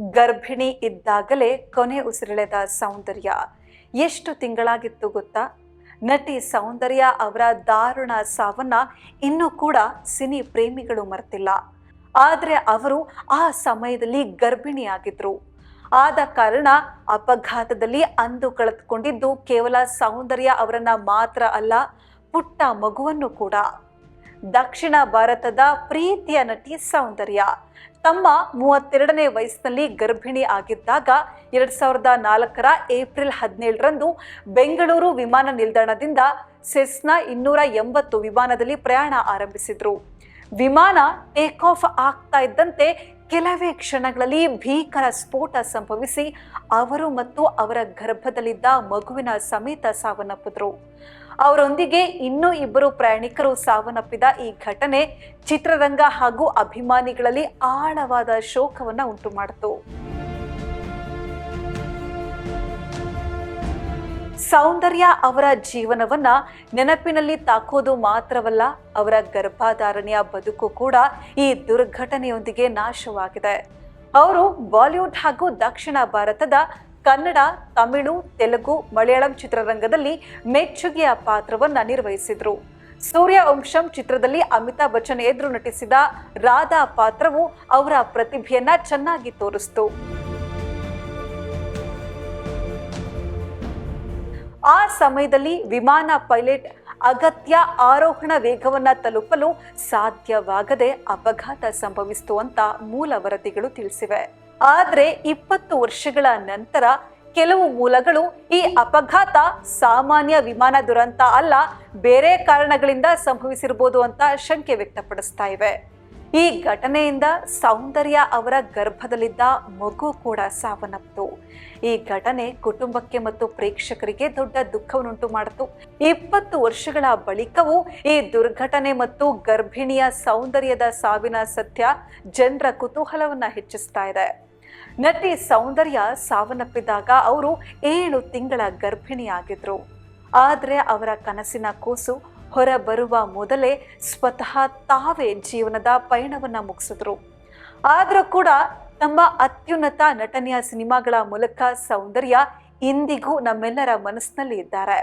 ಗರ್ಭಿಣಿ ಇದ್ದಾಗಲೇ ಕೊನೆ ಉಸಿರೆಳೆದ ಸೌಂದರ್ಯ. ಎಷ್ಟು ತಿಂಗಳಾಗಿತ್ತು ಗೊತ್ತಾ? ನಟಿ ಸೌಂದರ್ಯ ಅವರ ದಾರುಣ ಸಾವನ್ನ ಇನ್ನೂ ಕೂಡ ಸಿನಿ ಪ್ರೇಮಿಗಳು ಮರೆತಿಲ್ಲ. ಆದರೆ ಅವರು ಆ ಸಮಯದಲ್ಲಿ ಗರ್ಭಿಣಿಯಾಗಿದ್ರು. ಆದ ಕಾರಣ ಅಪಘಾತದಲ್ಲಿ ಅಂದು ಕಳೆದುಕೊಂಡಿದ್ದು ಕೇವಲ ಸೌಂದರ್ಯ ಅವರನ್ನ ಮಾತ್ರ ಅಲ್ಲ, ಪುಟ್ಟ ಮಗುವನ್ನು ಕೂಡ. ದಕ್ಷಿಣ ಭಾರತದ ಪ್ರೀತಿಯ ನಟಿ ಸೌಂದರ್ಯ. ತಮ್ಮ ಮೂವತ್ತೆರಡನೇ ವಯಸ್ಸಿನಲ್ಲಿ ಗರ್ಭಿಣಿ ಆಗಿದ್ದಾಗ ಎರಡ್ ಸಾವಿರದ ನಾಲ್ಕರ ಏಪ್ರಿಲ್ ಹದಿನೇಳರಂದು ಬೆಂಗಳೂರು ವಿಮಾನ ನಿಲ್ದಾಣದಿಂದ ಸೆಸ್ನಾ ಇನ್ನೂರ ಎಂಬತ್ತು ವಿಮಾನದಲ್ಲಿ ಪ್ರಯಾಣ ಆರಂಭಿಸಿದ್ರು. ವಿಮಾನ ಟೇಕ್ ಆಫ್ ಆಗ್ತಾ ಇದ್ದಂತೆ ಕೆಲವೇ ಕ್ಷಣಗಳಲ್ಲಿ ಭೀಕರ ಸ್ಫೋಟ ಸಂಭವಿಸಿ ಅವರು ಮತ್ತು ಅವರ ಗರ್ಭದಲ್ಲಿದ್ದ ಮಗುವಿನ ಸಮೇತ ಸಾವನ್ನಪ್ಪಿದ್ರು. ಅವರೊಂದಿಗೆ ಇನ್ನೂ ಇಬ್ಬರು ಪ್ರಯಾಣಿಕರು ಸಾವನ್ನಪ್ಪಿದ ಈ ಘಟನೆ ಚಿತ್ರರಂಗ ಹಾಗೂ ಅಭಿಮಾನಿಗಳಲ್ಲಿ ಆಳವಾದ ಶೋಕವನ್ನು ಉಂಟು ಮಾಡಿತು ಸೌಂದರ್ಯ ಅವರ ಜೀವನವನ್ನ ನೆನಪಿನಲ್ಲಿ ತಾಕೋದು ಮಾತ್ರವಲ್ಲ, ಅವರ ಗರ್ಭಧಾರಣೆಯ ಬದುಕು ಕೂಡ ಈ ದುರ್ಘಟನೆಯೊಂದಿಗೆ ನಾಶವಾಗಿದೆ. ಅವರು ಬಾಲಿವುಡ್ ಹಾಗೂ ದಕ್ಷಿಣ ಭಾರತದ ಕನ್ನಡ, ತಮಿಳು, ತೆಲುಗು, ಮಲಯಾಳಂ ಚಿತ್ರರಂಗದಲ್ಲಿ ಮೆಚ್ಚುಗೆಯ ಪಾತ್ರವನ್ನ ನಿರ್ವಹಿಸಿದ್ರು. ಸೂರ್ಯ ವಂಶಂ ಚಿತ್ರದಲ್ಲಿ ಅಮಿತಾಬ್ ಬಚ್ಚನ್ ಎದುರು ನಟಿಸಿದ ರಾಧಾ ಪಾತ್ರವು ಅವರ ಪ್ರತಿಭೆಯನ್ನ ಚೆನ್ನಾಗಿ ತೋರಿಸ್ತು. ಆ ಸಮಯದಲ್ಲಿ ವಿಮಾನ ಪೈಲಟ್ ಅಗತ್ಯ ಆರೋಹಣ ವೇಗವನ್ನ ತಲುಪಲು ಸಾಧ್ಯವಾಗದೆ ಅಪಘಾತ ಸಂಭವಿಸಿತು ಅಂತ ಮೂಲ ವರದಿಗಳು ತಿಳಿಸಿವೆ. ಆದ್ರೆ ಇಪ್ಪತ್ತು ವರ್ಷಗಳ ನಂತರ ಕೆಲವು ಮೂಲಗಳು ಈ ಅಪಘಾತ ಸಾಮಾನ್ಯ ವಿಮಾನ ದುರಂತ ಅಲ್ಲ, ಬೇರೆ ಕಾರಣಗಳಿಂದ ಸಂಭವಿಸಿರ್ಬೋದು ಅಂತ ಶಂಕೆ ವ್ಯಕ್ತಪಡಿಸ್ತಾ ಇವೆ. ಈ ಘಟನೆಯಿಂದ ಸೌಂದರ್ಯ ಅವರ ಗರ್ಭದಲ್ಲಿದ್ದ ಮಗು ಕೂಡ ಸಾವನ್ನಪ್ಪಿತು. ಈ ಘಟನೆ ಕುಟುಂಬಕ್ಕೆ ಮತ್ತು ಪ್ರೇಕ್ಷಕರಿಗೆ ದೊಡ್ಡ ದುಃಖವನ್ನುಂಟು ಮಾಡಿತು ಇಪ್ಪತ್ತು ವರ್ಷಗಳ ಬಳಿಕವೂ ಈ ದುರ್ಘಟನೆ ಮತ್ತು ಗರ್ಭಿಣಿಯ ಸೌಂದರ್ಯದ ಸಾವಿನ ಸತ್ಯ ಜನರ ಕುತೂಹಲವನ್ನ ಹೆಚ್ಚಿಸ್ತಾ ಇದೆ. ನಟಿ ಸೌಂದರ್ಯ ಸಾವನ್ನಪ್ಪಿದಾಗ ಅವರು ಏಳು ತಿಂಗಳ ಗರ್ಭಿಣಿಯಾಗಿದ್ರು. ಆದರೆ ಅವರ ಕನಸಿನ ಕೂಸು ಹೊರ ಬರುವ ಮೊದಲೇ ಸ್ವತಃ ತಾವೇ ಜೀವನದ ಪಯಣವನ್ನ ಮುಗಿಸಿದ್ರು. ಆದರೂ ಕೂಡ ತಮ್ಮ ಅತ್ಯುನ್ನತ ನಟನೆಯ ಸಿನಿಮಾಗಳ ಮೂಲಕ ಸೌಂದರ್ಯ ಇಂದಿಗೂ ನಮ್ಮೆಲ್ಲರ ಮನಸ್ಸಿನಲ್ಲಿ ಇದ್ದಾರೆ.